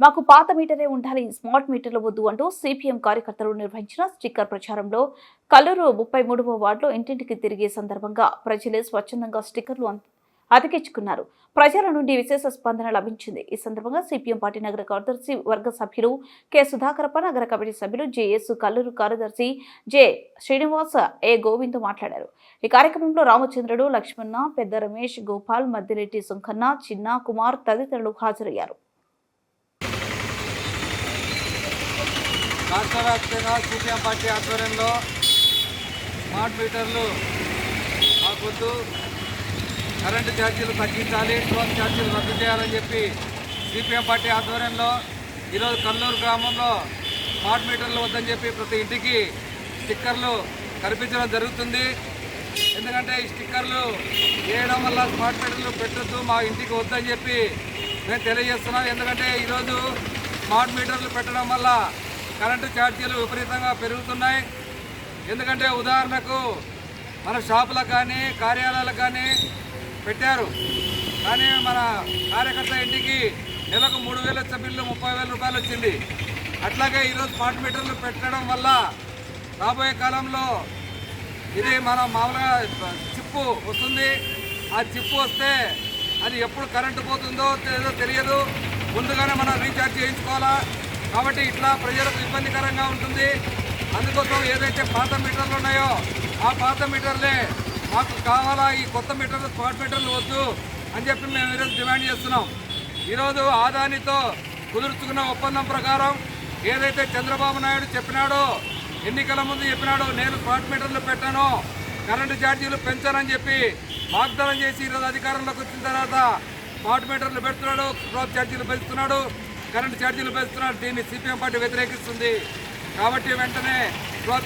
మాకు పాత మీటరే ఉండాలి స్మార్ట్ మీటర్లు వద్దు అంటూ సిపిఎం కార్యకర్తలు నిర్వహించిన స్టిక్కర్ ప్రచారంలో కల్లూరు ముప్పై మూడవ వార్డులో ఇంటింటికి తిరిగే సందర్భంగా ప్రజలే స్వచ్ఛందంగా స్టిక్కర్లు అతికించుకున్నారు. ప్రజల నుండి విశేష స్పందన లభించింది. ఈ సందర్భంగా సిపిఎం పార్టీ నగర కార్యదర్శి వర్గ సభ్యులు కె. సుధాకరప్ప నగర కమిటీ సభ్యులు జేఎస్ కల్లూరు కార్యదర్శి జె. శ్రీనివాస ఏ గోవింద్ మాట్లాడారు. ఈ కార్యక్రమంలో రామచంద్రుడు లక్ష్మణ పెద్ద రమేష్ గోపాల్ మద్దిరెడ్డి సుంకన్న చిన్న కుమార్ తదితరులు హాజరయ్యారు. రాష్ట్ర వ్యాప్తంగా సిపిఎం పార్టీ ఆధ్వర్యంలో స్మార్ట్ మీటర్లు మాకొద్దు కరెంటు ఛార్జీలు తగ్గించాలి టోల్ ఛార్జీలు రద్దు చేయాలని చెప్పి సిపిఎం పార్టీ ఆధ్వర్యంలో ఈరోజు కల్లూరు గ్రామంలో స్మార్ట్ మీటర్లు వద్దని చెప్పి ప్రతి ఇంటికి స్టిక్కర్లు కనిపించడం జరుగుతుంది. ఎందుకంటే ఈ స్టిక్కర్లు వేయడం వల్ల స్మార్ట్ మీటర్లు పెట్టద్దు మా ఇంటికి వద్దని చెప్పి మేము తెలియజేస్తున్నాం. ఎందుకంటే ఈరోజు స్మార్ట్ మీటర్లు పెట్టడం వల్ల కరెంటు ఛార్జీలు విపరీతంగా పెరుగుతున్నాయి. ఎందుకంటే ఉదాహరణకు మన షాపులకు కానీ కార్యాలయాలకు కానీ పెట్టారు. కానీ మన కార్యకర్త ఇంటికి నెలకు మూడు వేల బిల్లు ముప్పై వేల రూపాయలు వచ్చింది. అట్లాగే ఈరోజు స్మార్ట్ మీటర్లు పెట్టడం వల్ల రాబోయే కాలంలో ఇది మన మామూలుగా చిప్పు వస్తుంది. ఆ చిప్పు వస్తే అది ఎప్పుడు కరెంటు పోతుందో ఏదో తెలియదు. ముందుగానే మనం రీఛార్జ్ చేయించుకోవాలా? కాబట్టి ఇట్లా ప్రజలకు ఇబ్బందికరంగా ఉంటుంది. అందుకోసం ఏదైతే పాత మీటర్లు ఉన్నాయో ఆ పాత మీటర్లే మాకు కావాలా ఈ కొత్త మీటర్లు స్మార్ట్ మీటర్లు వద్దు అని చెప్పి మేము ఈరోజు డిమాండ్ చేస్తున్నాం. ఈరోజు ఆదానితో కుదుర్చుకున్న ఒప్పందం ప్రకారం ఏదైతే చంద్రబాబు నాయుడు చెప్పినాడో ఎన్నికల ముందు చెప్పినాడో నేను స్మార్ట్ మీటర్లు పెట్టాను కరెంటు ఛార్జీలు పెంచానని చెప్పి వాగ్దానం చేసి ఈరోజు అధికారంలోకి వచ్చిన తర్వాత స్మార్ట్ మీటర్లు పెడుతున్నాడు క్రాప్ ఛార్జీలు పెంచుతున్నాడు. కరెంటు ఛార్జీలు పెంచుతున్నారు. దీన్ని సిపిఎం పార్టీ వ్యతిరేకిస్తుంది. కాబట్టి వెంటనే